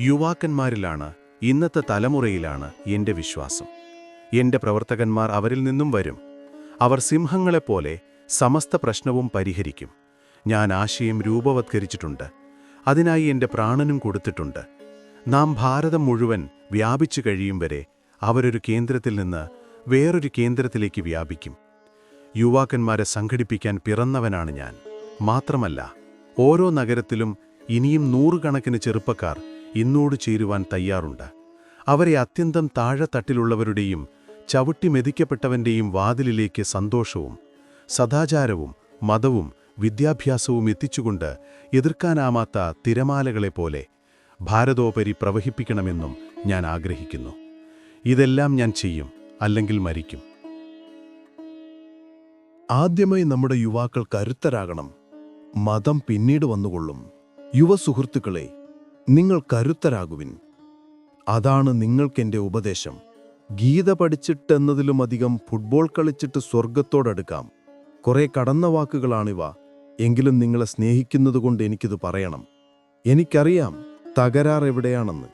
യുവാക്കന്മാരിലാണ് ഇന്നത്തെ തലമുറയിലാണ് എന്റെ വിശ്വാസം. എന്റെ പ്രവർത്തകന്മാർ അവരിൽ നിന്നും വരും. അവർ സിംഹങ്ങളെപ്പോലെ സമസ്ത പ്രശ്നവും പരിഹരിക്കും. ഞാൻ ആശയം രൂപവത്കരിച്ചിട്ടുണ്ട്. അതിനായി എന്റെ പ്രാണനും കൊടുത്തിട്ടുണ്ട്. നാം ഭാരതം മുഴുവൻ വ്യാപിച്ചു കഴിയും വരെ അവരൊരു കേന്ദ്രത്തിൽ നിന്ന് വേറൊരു കേന്ദ്രത്തിലേക്ക് വ്യാപിക്കും. യുവാക്കന്മാരെ സംഘടിപ്പിക്കാൻ പിറന്നവനാണ് ഞാൻ. മാത്രമല്ല ഓരോ നഗരത്തിലും ഇനിയും നൂറുകണക്കിന് ചെറുപ്പക്കാർ ഇന്നോട് ചേരുവാൻ തയ്യാറുണ്ട്. അവരെ അത്യന്തം താഴെത്തട്ടിലുള്ളവരുടെയും ചവിട്ടി മെതിക്കപ്പെട്ടവന്റെയും വാതിലിലേക്ക് സന്തോഷവും സദാചാരവും മതവും വിദ്യാഭ്യാസവും എത്തിച്ചുകൊണ്ട് എതിർക്കാനാമാത്ത തിരമാലകളെപ്പോലെ ഭാരതോപരി പ്രവഹിപ്പിക്കണമെന്നും ഞാൻ ആഗ്രഹിക്കുന്നു. ഇതെല്ലാം ഞാൻ ചെയ്യും അല്ലെങ്കിൽ മരിക്കും. ആദ്യമായി നമ്മുടെ യുവാക്കൾ കരുത്തരാകണം. മതം പിന്നീട് വന്നുകൊള്ളും. യുവസുഹൃത്തുക്കളെ നിങ്ങൾ കരുത്തരാകുവിൻ. അതാണ് നിങ്ങൾക്കെന്റെ ഉപദേശം. ഗീത പഠിച്ചിട്ടെന്നതിലുമധികം ഫുട്ബോൾ കളിച്ചിട്ട് സ്വർഗത്തോടടുക്കാം കുറെ കടന്ന വാക്കുകളാണിവ എങ്കിലും നിങ്ങളെ സ്നേഹിക്കുന്നതുകൊണ്ട് എനിക്കിത് പറയണം. എനിക്കറിയാം തകരാർ എവിടെയാണെന്ന്.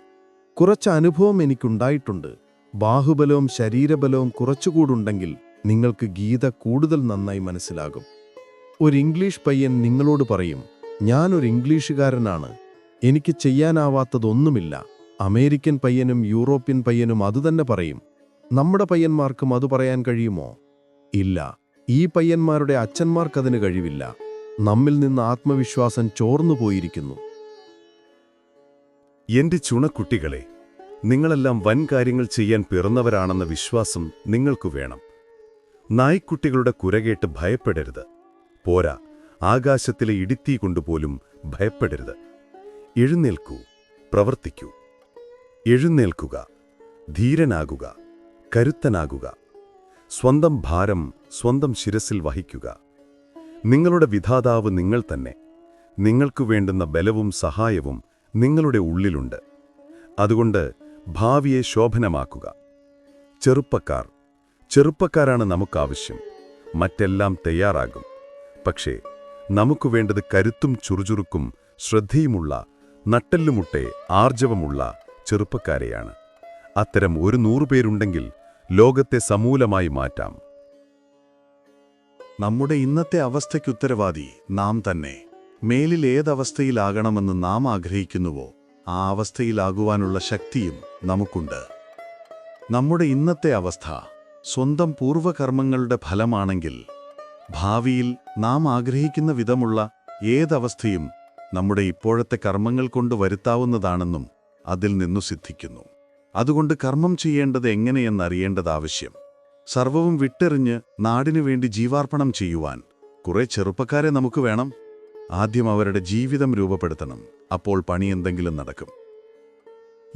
കുറച്ച് അനുഭവം എനിക്കുണ്ടായിട്ടുണ്ട്. ബാഹുബലവും ശരീരബലവും കുറച്ചുകൂടുണ്ടെങ്കിൽ നിങ്ങൾക്ക് ഗീത കൂടുതൽ നന്നായി മനസ്സിലാകും. ഒരു ഇംഗ്ലീഷ് പയ്യൻ നിങ്ങളോട് പറയും ഞാനൊരു ഇംഗ്ലീഷുകാരനാണ്. എനിക്ക് ചെയ്യാനാവാത്തതൊന്നുമില്ല. അമേരിക്കൻ പയ്യനും യൂറോപ്യൻ പയ്യനും അതുതന്നെ പറയും. നമ്മുടെ പയ്യന്മാർക്കും അത് പറയാൻ കഴിയുമോ? ഇല്ല. ഈ പയ്യന്മാരുടെ അച്ഛന്മാർക്കതിന് കഴിവില്ല. നമ്മിൽ നിന്ന് ആത്മവിശ്വാസം ചോർന്നു പോയിരിക്കുന്നു. എന്റെ ചുണക്കുട്ടികളെ നിങ്ങളെല്ലാം വൻ കാര്യങ്ങൾ ചെയ്യാൻ പിറന്നവരാണെന്ന വിശ്വാസം നിങ്ങൾക്കു വേണം. നായ്ക്കുട്ടികളുടെ കുരകേട്ട് ഭയപ്പെടരുത്. പോരാ ആകാശത്തിലെ ഇടിത്തീ കൊണ്ടുപോലും ഭയപ്പെടരുത്. എഴുന്നേൽക്കൂ പ്രവർത്തിക്കൂ. എഴുന്നേൽക്കുക ധീരനാകുക കരുത്തനാകുക. സ്വന്തം ഭാരം സ്വന്തം ശിരസിൽ വഹിക്കുക. നിങ്ങളുടെ വിധാതാവ് നിങ്ങൾ തന്നെ. നിങ്ങൾക്കു വേണ്ടുന്ന ബലവും സഹായവും നിങ്ങളുടെ ഉള്ളിലുണ്ട്. അതുകൊണ്ട് ഭാവിയെ ശോഭനമാക്കുക. ചെറുപ്പക്കാർ ചെറുപ്പക്കാരാണ് നമുക്കാവശ്യം. മറ്റെല്ലാം തയ്യാറാകും. പക്ഷേ നമുക്കു വേണ്ടത് കരുത്തും ചുറുചുറുക്കും ശ്രദ്ധയുമുള്ള നട്ടെല്ലുമുട്ടെ ആർജവമുള്ള ചെറുപ്പക്കാരെയാണ്. അത്തരം ഒരു നൂറുപേരുണ്ടെങ്കിൽ ലോകത്തെ സമൂലമായി മാറ്റാം. നമ്മുടെ ഇന്നത്തെ അവസ്ഥയ്ക്കുത്തരവാദി നാം തന്നെ. മേലിൽ ഏതവസ്ഥയിലാകണമെന്ന് നാം ആഗ്രഹിക്കുന്നുവോ ആ അവസ്ഥയിലാകുവാനുള്ള ശക്തിയും നമുക്കുണ്ട്. നമ്മുടെ ഇന്നത്തെ അവസ്ഥ സ്വന്തം പൂർവകർമ്മങ്ങളുടെ ഫലമാണെങ്കിൽ ഭാവിയിൽ നാം ആഗ്രഹിക്കുന്ന വിധമുള്ള ഏതവസ്ഥയും നമ്മുടെ ഇപ്പോഴത്തെ കർമ്മങ്ങൾ കൊണ്ട് വരുത്താവുന്നതാണെന്നും അതിൽ നിന്നു സിദ്ധിക്കുന്നു. അതുകൊണ്ട് കർമ്മം ചെയ്യേണ്ടത് എങ്ങനെയെന്നറിയേണ്ടത് ആവശ്യം സർവവും വിട്ടെറിഞ്ഞ് നാടിനു വേണ്ടി ജീവാർപ്പണം ചെയ്യുവാൻ കുറെ ചെറുപ്പക്കാരെ നമുക്ക് വേണം. ആദ്യം അവരുടെ ജീവിതം രൂപപ്പെടുത്തണം. അപ്പോൾ പണി എന്തെങ്കിലും നടക്കും.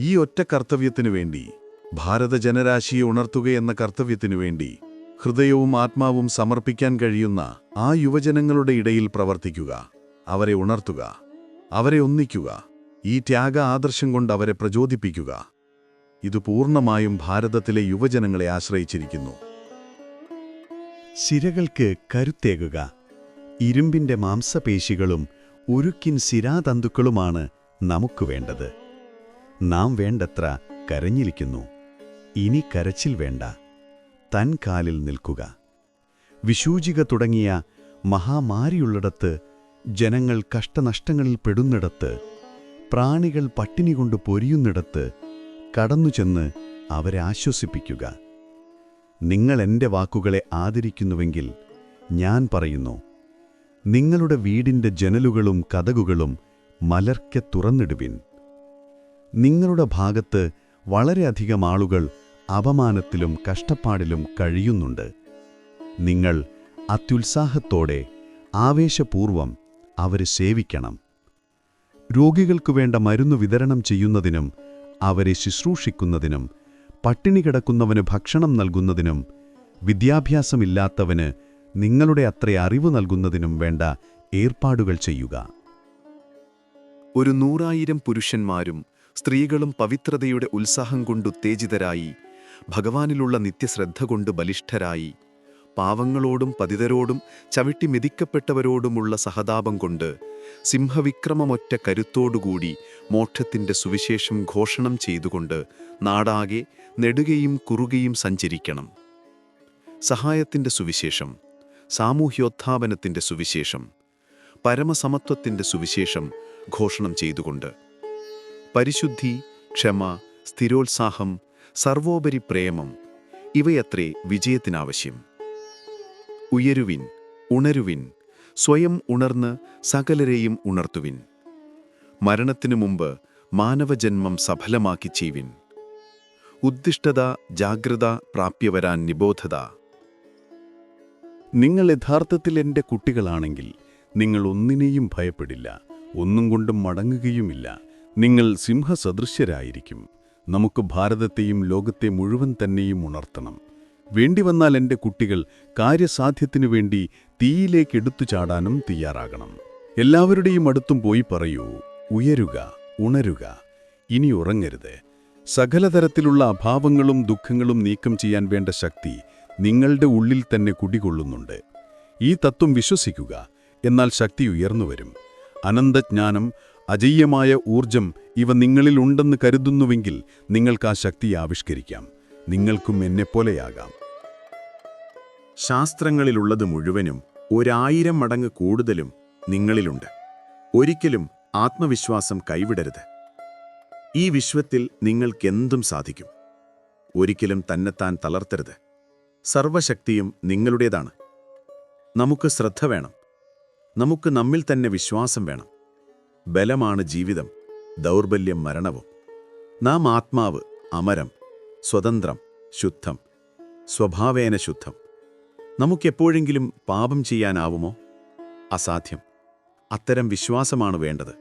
ഈ ഒറ്റ കർത്തവ്യത്തിനു വേണ്ടി ഭാരത ജനരാശിയെ ഉണർത്തുകയെന്ന കർത്തവ്യത്തിനു വേണ്ടി ഹൃദയവും ആത്മാവും സമർപ്പിക്കാൻ കഴിയുന്ന ആ യുവജനങ്ങളുടെ ഇടയിൽ പ്രവർത്തിക്കുക അവരെ ഉണർത്തുക. അവരെ ഒന്നിക്കുക. ഈ ത്യാഗ ആദർശം കൊണ്ട് അവരെ പ്രചോദിപ്പിക്കുക. ഇത് പൂർണമായും ഭാരതത്തിലെ യുവജനങ്ങളെ ആശ്രയിച്ചിരിക്കുന്നു. സിരകൾക്ക് കരുത്തേകുക. ഇരുമ്പിന്റെ മാംസപേശികളും ഉരുക്കിൻ സിരാതന്തുക്കളുമാണ് നമുക്ക് വേണ്ടത്. നാം വേണ്ടത്ര കരഞ്ഞിരിക്കുന്നു. ഇനി കരച്ചിൽ വേണ്ട. തൻ കാലിൽ നിൽക്കുക. വിശൂചിക തുടങ്ങിയ മഹാമാരിയുള്ളിടത്ത് ജനങ്ങൾ കഷ്ടനഷ്ടങ്ങളിൽ പെടുന്നിടത്ത് പ്രാണികൾ പട്ടിണി കൊണ്ട് പൊരിയുന്നിടത്ത് കടന്നുചെന്ന് അവരെ ആശ്വസിപ്പിക്കുക. നിങ്ങൾ എന്റെ വാക്കുകളെ ആദരിക്കുന്നുവെങ്കിൽ ഞാൻ പറയുന്നു നിങ്ങളുടെ വീടിന്റെ ജനലുകളും കഥകുകളും മലർക്കെ തുറന്നിടുവിൻ. നിങ്ങളുടെ ഭാഗത്ത് വളരെയധികം ആളുകൾ അപമാനത്തിലും കഷ്ടപ്പാടിലും കഴിയുന്നുണ്ട്. നിങ്ങൾ അത്യുത്സാഹത്തോടെ ആവേശപൂർവം അവരെ സേവിക്കണം. രോഗികൾക്കു വേണ്ട മരുന്ന് വിതരണം ചെയ്യുന്നതിനും അവരെ ശുശ്രൂഷിക്കുന്നതിനും പട്ടിണി കിടക്കുന്നവന് ഭക്ഷണം നൽകുന്നതിനും വിദ്യാഭ്യാസമില്ലാത്തവന് നിങ്ങളുടെ അത്ര അറിവ് നൽകുന്നതിനും വേണ്ട ഏർപ്പാടുകൾ ചെയ്യുക. ഒരു നൂറായിരം പുരുഷന്മാരും സ്ത്രീകളും പവിത്രതയുടെ ഉത്സാഹം കൊണ്ടുത്തേജിതരായി ഭഗവാനിലുള്ള നിത്യശ്രദ്ധ കൊണ്ട് ബലിഷ്ഠരായി പാവങ്ങളോടും പതിതരോടും ചവിട്ടി മെതിക്കപ്പെട്ടവരോടുമുള്ള സഹതാപം കൊണ്ട് സിംഹവിക്രമമൊറ്റ കരുത്തോടുകൂടി മോക്ഷത്തിന്റെ സുവിശേഷം ഘോഷണം ചെയ്തുകൊണ്ട് നാടാകെ നെടുകയും കുറുകയും സഞ്ചരിക്കണം. സഹായത്തിന്റെ സുവിശേഷം സാമൂഹ്യോത്ഥാപനത്തിന്റെ സുവിശേഷം പരമസമത്വത്തിന്റെ സുവിശേഷം ഘോഷണം ചെയ്തുകൊണ്ട്. പരിശുദ്ധി ക്ഷമ സ്ഥിരോത്സാഹം സർവോപരി പ്രേമം ഇവയത്രേ വിജയത്തിനാവശ്യം. ഉയരുവിൻ ഉണരുവിൻ സ്വയം ഉണർന്ന് സകലരെയും ഉണർത്തുവിൻ. മരണത്തിനു മുമ്പ് മാനവജന്മം സഫലമാക്കി ചെയ്വിൻ ഉദ്ദിഷ്ടത ജാഗ്രത പ്രാപ്യവരാൻ നിബോധത. നിങ്ങൾ യഥാർത്ഥത്തിൽ എന്റെ കുട്ടികളാണെങ്കിൽ നിങ്ങൾ ഒന്നിനെയും ഭയപ്പെടില്ല ഒന്നും കൊണ്ടും മടങ്ങുകയുമില്ല. നിങ്ങൾ സിംഹസദൃശ്യരായിരിക്കും. നമുക്ക് ഭാരതത്തെയും ലോകത്തെ മുഴുവൻ തന്നെയും ഉണർത്തണം. വേണ്ടിവന്നാൽ എന്റെ കുട്ടികൾ കാര്യസാധ്യത്തിനു വേണ്ടി തീയിലേക്ക് എടുത്തു ചാടാനും തയ്യാറാകണം. എല്ലാവരുടെയും അടുത്തും പോയി പറയൂ ഉയരുക ഉണരുക ഇനി ഉറങ്ങരുത്. സകലതരത്തിലുള്ള അഭാവങ്ങളും ദുഃഖങ്ങളും നീക്കം ചെയ്യാൻ വേണ്ട ശക്തി നിങ്ങളുടെ ഉള്ളിൽ തന്നെ കുടികൊള്ളുന്നുണ്ട്. ഈ തത്വം വിശ്വസിക്കുക എന്നാൽ ശക്തി ഉയർന്നുവരും അനന്തജ്ഞാനം അജയ്യമായ ഊർജം ഇവ നിങ്ങളിലുണ്ടെന്ന് കരുതുന്നുവെങ്കിൽ നിങ്ങൾക്ക് ആ ശക്തി ആവിഷ്കരിക്കാം. നിങ്ങൾക്കും എന്നെപ്പോലെയാകാം ശാസ്ത്രങ്ങളിലുള്ളത് മുഴുവനും ഒരായിരം മടങ്ങ് കൂടുതലും നിങ്ങളിലുണ്ട്. ഒരിക്കലും ആത്മവിശ്വാസം കൈവിടരുത്. ഈ വിശ്വത്തിൽ നിങ്ങൾക്കെന്തും സാധിക്കും. ഒരിക്കലും തന്നെത്താൻ തളർത്തരുത്. സർവശക്തിയും നിങ്ങളുടേതാണ്. നമുക്ക് ശ്രദ്ധ വേണം. നമുക്ക് നമ്മിൽ തന്നെ വിശ്വാസം വേണം. ബലമാണ് ജീവിതം ദൗർബല്യം മരണവും. നാം ആത്മാവ് അമരം സ്വതന്ത്രം ശുദ്ധം സ്വഭാവേന ശുദ്ധം. നമുക്കെപ്പോഴെങ്കിലും പാപം ചെയ്യാനാവുമോ? അസാധ്യം. അത്തരം വിശ്വാസമാണ് വേണ്ടത്.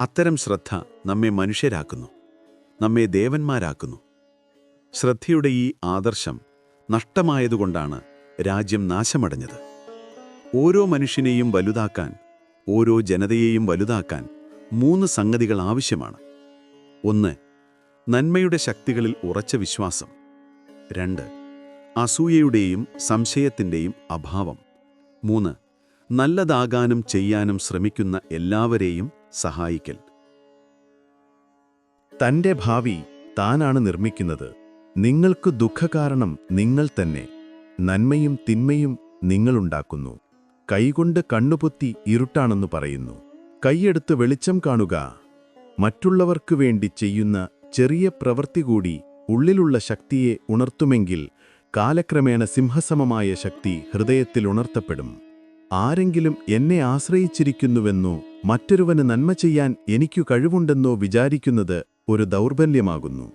അത്തരം ശ്രദ്ധ നമ്മെ മനുഷ്യരാക്കുന്നു നമ്മെ ദേവന്മാരാക്കുന്നു. ശ്രദ്ധയുടെ ഈ ആദർശം നഷ്ടമായതുകൊണ്ടാണ് രാജ്യം നാശമടഞ്ഞത്. ഓരോ മനുഷ്യനെയും വലുതാക്കാൻ ഓരോ ജനതയെയും വലുതാക്കാൻ മൂന്ന് സംഗതികൾ ആവശ്യമാണ്. ഒന്ന് നന്മയുടെ ശക്തികളിൽ ഉറച്ച വിശ്വാസം. രണ്ട് അസൂയയുടെയും സംശയത്തിന്റെയും അഭാവം. മൂന്ന് നല്ലതാകാനും ചെയ്യാനും ശ്രമിക്കുന്ന എല്ലാവരെയും സഹായിക്കൽ. തന്റെ ഭാവി താനാണ് നിർമ്മിക്കുന്നത്. നിങ്ങൾക്ക് ദുഃഖകാരണം നിങ്ങൾ തന്നെ. നന്മയും തിന്മയും നിങ്ങളുണ്ടാക്കുന്നു. കൈകൊണ്ട് കണ്ണുപൊത്തി ഇരുട്ടാണെന്ന് പറയുന്നു. കൈയെടുത്ത് വെളിച്ചം കാണുക. മറ്റുള്ളവർക്കു വേണ്ടി ചെയ്യുന്ന ചെറിയ പ്രവൃത്തി കൂടി ഉള്ളിലുള്ള ശക്തിയെ ഉണർത്തുമെങ്കിൽ കാലക്രമേണ സിംഹസമമായ ശക്തി ഹൃദയത്തിൽ ഉണർത്തപ്പെടും. ആരെങ്കിലും എന്നെ ആശ്രയിച്ചിരിക്കുന്നുവെന്നോ മറ്റൊരുവന് നന്മ ചെയ്യാൻ എനിക്കു കഴിവുണ്ടെന്നോ വിചാരിക്കുന്നത് ഒരു ദൗർബല്യമാകുന്നു.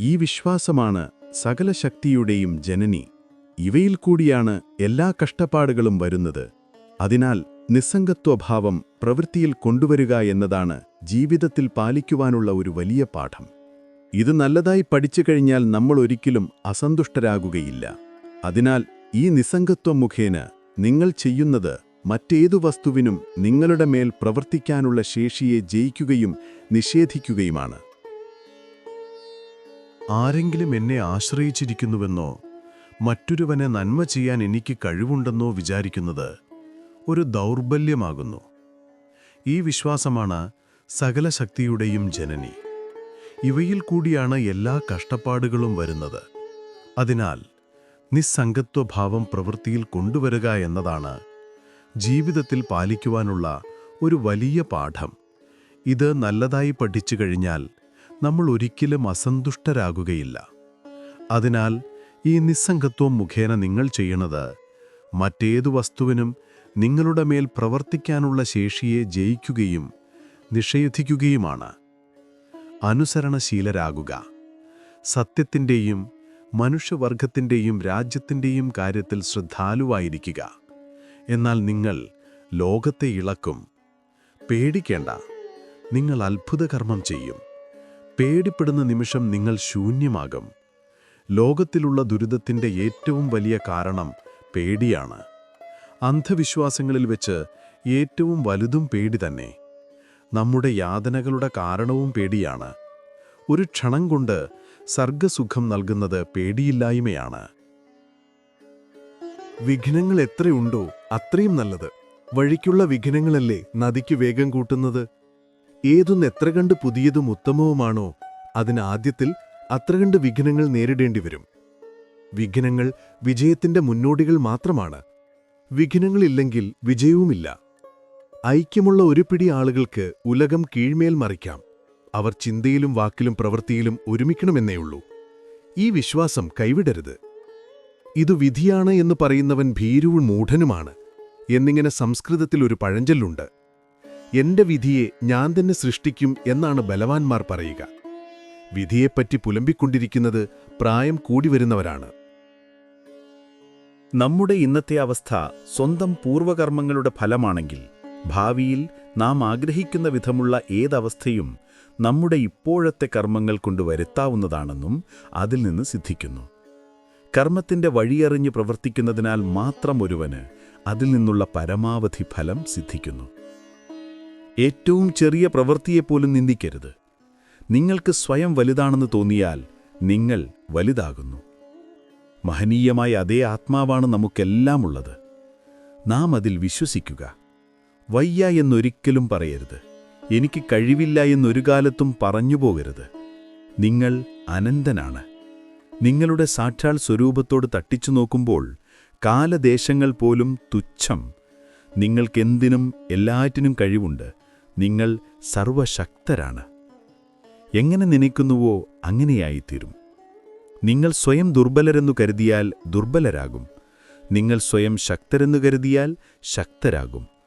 ഈ വിശ്വാസമാണ് സകല ശക്തിയുടെയും ജനനി. ഇവയിൽ കൂടിയാണ് എല്ലാ കഷ്ടപ്പാടുകളും വരുന്നത്. അതിനാൽ നിസ്സംഗത്വഭാവം പ്രവൃത്തിയിൽ കൊണ്ടുവരിക എന്നതാണ് ജീവിതത്തിൽ പാലിക്കുവാനുള്ള ഒരു വലിയ പാഠം. ഇത് നല്ലതായി പഠിച്ചു കഴിഞ്ഞാൽ നമ്മൾ ഒരിക്കലും അസന്തുഷ്ടരാകുകയില്ല. അതിനാൽ ഈ നിസ്സംഗത്വം മുഖേന നിങ്ങൾ ചെയ്യുന്നത് മറ്റേതു വസ്തുവിനും നിങ്ങളുടെ മേൽ പ്രവർത്തിക്കാനുള്ള ശേഷിയെ ജയിക്കുകയും നിഷേധിക്കുകയുമാണ്. ആരെങ്കിലും എന്നെ ആശ്രയിച്ചിരിക്കുന്നുവെന്നോ മറ്റൊരുവനെ നന്മ ചെയ്യാൻ എനിക്ക് കഴിവുണ്ടെന്നോ വിചാരിക്കുന്നത് ഒരു ദൗർബല്യമാകുന്നു. ഈ വിശ്വാസമാണ് സകല ശക്തിയുടെയും ജനനി. ഇവയിൽ കൂടിയാണ് എല്ലാ കഷ്ടപ്പാടുകളും വരുന്നത്. അതിനാൽ നിസ്സംഗത്വഭാവം പ്രവൃത്തിയിൽ കൊണ്ടുവരിക എന്നതാണ് ജീവിതത്തിൽ പാലിക്കുവാനുള്ള ഒരു വലിയ പാഠം. ഇത് നല്ലതായി പഠിച്ചു കഴിഞ്ഞാൽ നമ്മൾ ഒരിക്കലും അസന്തുഷ്ടരാകുകയില്ല. അതിനാൽ ഈ നിസ്സംഗത്വം മുഖേന നിങ്ങൾ ചെയ്യണത് മറ്റേതു വസ്തുവിനും നിങ്ങളുടെ മേൽ പ്രവർത്തിക്കാനുള്ള ശേഷിയെ ജയിക്കുകയും നിഷേധിക്കുകയുമാണ്. അനുസരണശീലരാകുക. സത്യത്തിന്റെയും മനുഷ്യവർഗത്തിന്റെയും രാജ്യത്തിന്റെയും കാര്യത്തിൽ ശ്രദ്ധാലുവായിരിക്കുക. എന്നാൽ നിങ്ങൾ ലോകത്തെ ഇളക്കും. പേടിക്കേണ്ട. നിങ്ങൾ അത്ഭുതകർമ്മം ചെയ്യും. പേടിപ്പെടുന്ന നിമിഷം നിങ്ങൾ ശൂന്യമാകും. ലോകത്തിലുള്ള ദുരിതത്തിന്റെ ഏറ്റവും വലിയ കാരണം പേടിയാണ്. അന്ധവിശ്വാസങ്ങളിൽ വെച്ച് ഏറ്റവും വലുതും പേടി തന്നെ. നമ്മുടെ യാതനകളുടെ കാരണവും പേടിയാണ്. ഒരു ക്ഷണം കൊണ്ട് സർഗസുഖം നൽകുന്നത് പേടിയില്ലായ്മയാണ്. വിഘ്നങ്ങൾ എത്രയുണ്ടോ അത്രയും നല്ലത്. വഴിക്കുള്ള വിഘ്നങ്ങളല്ലേ നദിക്ക് വേഗം കൂട്ടുന്നത്? ഏതൊന്ന് എത്ര കണ്ട് പുതിയതും ഉത്തമവുമാണോ അതിനാദ്യത്തിൽ അത്ര കണ്ട് വിഘ്നങ്ങൾ നേരിടേണ്ടി വരും. വിഘ്നങ്ങൾ വിജയത്തിന്റെ മുന്നോടികൾ മാത്രമാണ്. വിഘ്നങ്ങളില്ലെങ്കിൽ വിജയവുമില്ല. ഐക്യമുള്ള ഒരു പിടി ആളുകൾക്ക് ഉലകം കീഴ്മേൽ മറിക്കാം. അവർ ചിന്തയിലും വാക്കിലും പ്രവൃത്തിയിലും ഒരുമിക്കണമെന്നേയുള്ളൂ. ഈ വിശ്വാസം കൈവിടരുത്. ഇതു വിധിയാണ് എന്ന് പറയുന്നവൻ ഭീരുവും മൂഢനുമാണ്. എന്നിങ്ങനെ സംസ്കൃതത്തിൽ ഒരു പഴഞ്ചൊല്ലുണ്ട്. എന്റെ വിധിയെ ഞാൻ തന്നെ സൃഷ്ടിക്കും എന്നാണ് ബലവാന്മാർ പറയുക. വിധിയെപ്പറ്റി പുലമ്പിക്കൊണ്ടിരിക്കുന്നത് പ്രായം കൂടിവരുന്നവരാണ്. നമ്മുടെ ഇന്നത്തെ അവസ്ഥ സ്വന്തം പൂർവകർമ്മങ്ങളുടെ ഫലമാണെങ്കിൽ ഭാവിയിൽ നാം ആഗ്രഹിക്കുന്ന വിധമുള്ള ഏതവസ്ഥയും നമ്മുടെ ഇപ്പോഴത്തെ കർമ്മങ്ങൾ കൊണ്ട് വരുത്താവുന്നതാണെന്നും അതിൽ നിന്ന് സിദ്ധിക്കുന്നു. കർമ്മത്തിന്റെ വഴിയറിഞ്ഞ് പ്രവർത്തിക്കുന്നതിനാൽ മാത്രം ഒരുവന് അതിൽ നിന്നുള്ള പരമാവധി ഫലം സിദ്ധിക്കുന്നു. ഏറ്റവും ചെറിയ പ്രവൃത്തിയെപ്പോലും നിന്ദിക്കരുത്. നിങ്ങൾക്ക് സ്വയം വലുതാണെന്ന് തോന്നിയാൽ നിങ്ങൾ വലുതാകുന്നു. മഹനീയമായ അതേ ആത്മാവാണ് നമുക്കെല്ലാം ഉള്ളത്. നാം അതിൽ വിശ്വസിക്കുക. വയ്യ എന്നൊരിക്കലും പറയരുത്. എനിക്ക് കഴിവില്ല എന്നൊരു കാലത്തും പറഞ്ഞു പോകരുത്. നിങ്ങൾ അനന്തനാണ്. നിങ്ങളുടെ സാക്ഷാൽ സ്വരൂപത്തോട് തട്ടിച്ചു നോക്കുമ്പോൾ കാലദേശങ്ങൾ പോലും തുച്ഛം. നിങ്ങൾക്കെന്തിനും എല്ലാറ്റിനും കഴിവുണ്ട്. നിങ്ങൾ സർവശക്തരാണ്. എങ്ങനെ നനയ്ക്കുന്നുവോ അങ്ങനെയായിത്തീരും. നിങ്ങൾ സ്വയം ദുർബലരെന്നു കരുതിയാൽ ദുർബലരാകും. നിങ്ങൾ സ്വയം ശക്തരെന്നു കരുതിയാൽ ശക്തരാകും.